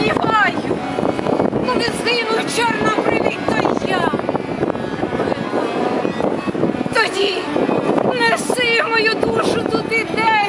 співаю. Ну не згинув чорна привіт, то я. Тоді неси мою душу туди де.